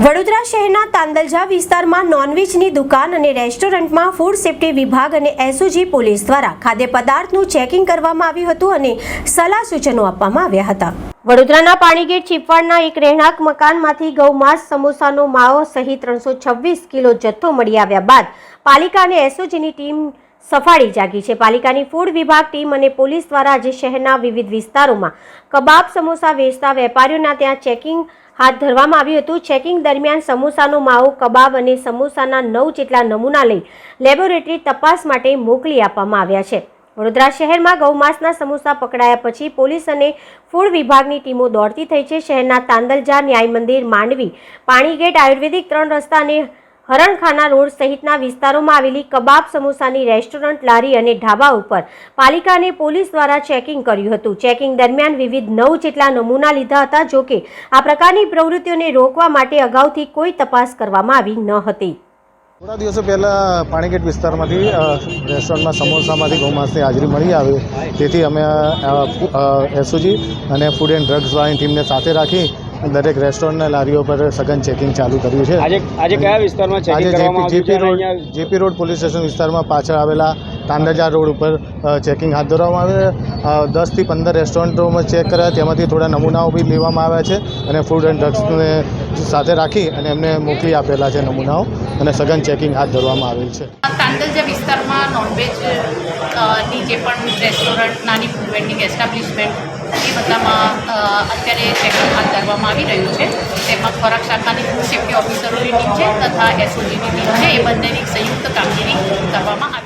વડોદરા શહેરના તાંદલજા વિસ્તારમાં નોનવેજની દુકાન અને રેસ્ટોરન્ટમાં ફૂડ સેફ્ટી વિભાગ અને એસઓજી પોલીસ દ્વારા ખાદ્ય પદાર્થનું ચેકિંગ કરવામાં આવ્યું હતું અને સલાહ સૂચનો આપવામાં આવ્યા હતા. વડોદરાના પાણીગેટ ચીપવાડના એક રહેણાંક મકાનમાંથી ગૌમાંસ સમોસાનો માવો સહિત ત્રણસો છવ્વીસ કિલો જથ્થો મળી આવ્યા બાદ પાલિકા અને એસઓજીની ટીમ સફાળી જાગી છે. પાલિકાની ફૂડ વિભાગ ટીમ અને પોલીસ દ્વારા આજે શહેરના વિવિધ વિસ્તારોમાં કબાબ સમોસા વેચતા વેપારીઓના ત્યાં ચેકિંગ હાથ ધરવામાં આવ્યું હતું. ચેકિંગ દરમિયાન સમોસાનો માવો, કબાબ અને સમોસાના નવ જેટલા નમૂના લઈ લેબોરેટરી તપાસ માટે મોકલી આપવામાં આવ્યા છે. વડોદરા શહેરમાં ગૌમાંસના સમોસા પકડાયા પછી પોલીસ અને ફૂડ વિભાગની ટીમો દોડતી થઈ છે. શહેરના તાંદલજા ન્યાય મંદિર માંડવી, પાણીગેટ, આયુર્વેદિક ત્રણ રસ્તા અને હરણખાના રોડ સહિતના વિસ્તારોમાં આવેલી કબાબ સમોસાની રેસ્ટોરન્ટ, લારી અને ઢાબા ઉપર પાલિકા અને પોલીસ દ્વારા ચેકિંગ કર્યું હતું. ચેકિંગ દરમિયાન વિવિધ નવ જેટલા નમૂના લીધા હતા જોકે આ પ્રકારની પ્રવૃત્તિઓને રોકવા માટે અગાઉથી કોઈ તપાસ કરવામાં આવી ન હતી. થોડા દિવસો પહેલાં પાણીગેટ વિસ્તારમાંથી રેસ્ટોરન્ટમાં સમોસામાંથી ગૌમાંસની હાજરી મળી આવી. તેથી અમે એસઓજી અને ફૂડ એન્ડ ડ્રગ્સવાળાની ટીમને સાથે રાખી દરેક રેસ્ટોરન્ટ લારીઓ પર સઘન ચેકિંગ ચાલુ કર્યું છે. આજે આજે કયા વિસ્તારમાં આજે ચેકિંગ કરવામાં જેપી આવ્યું છે? Road JP road police station વિસ્તારમાં પાછળ આવેલા તાંડાજા રોડ ઉપર ચેકિંગ હાથ ધરવામાં આવે દસથી પંદર રેસ્ટોરન્ટોમાં ચેક કર્યા તેમાંથી થોડા નમૂનાઓ બી લેવામાં આવ્યા છે અને ફૂડ એન્ડ ડ્રગ્સને સાથે રાખી અને એમને મોકલી આપેલા છે નમૂનાઓ અને સઘન ચેકિંગ હાથ ધરવામાં આવેલ છે. તાંદલજા વિસ્તારમાં નોનવેજ જે પણ રેસ્ટોરન્ટ નાની ફૂડ વેન્ડિંગ એસ્ટાબ્લિશમેન્ટ એ બધામાં અત્યારે ચેકઅપ હાથ ધરવામાં આવી રહ્યું છે. તેમાં ખોરાક શાખાની ફૂડ સેફ્ટી ઓફિસરોની ટીમ છે તથા એસઓજીની ટીમ છે. એ બંનેની સંયુક્ત કામગીરી કરવામાં આવી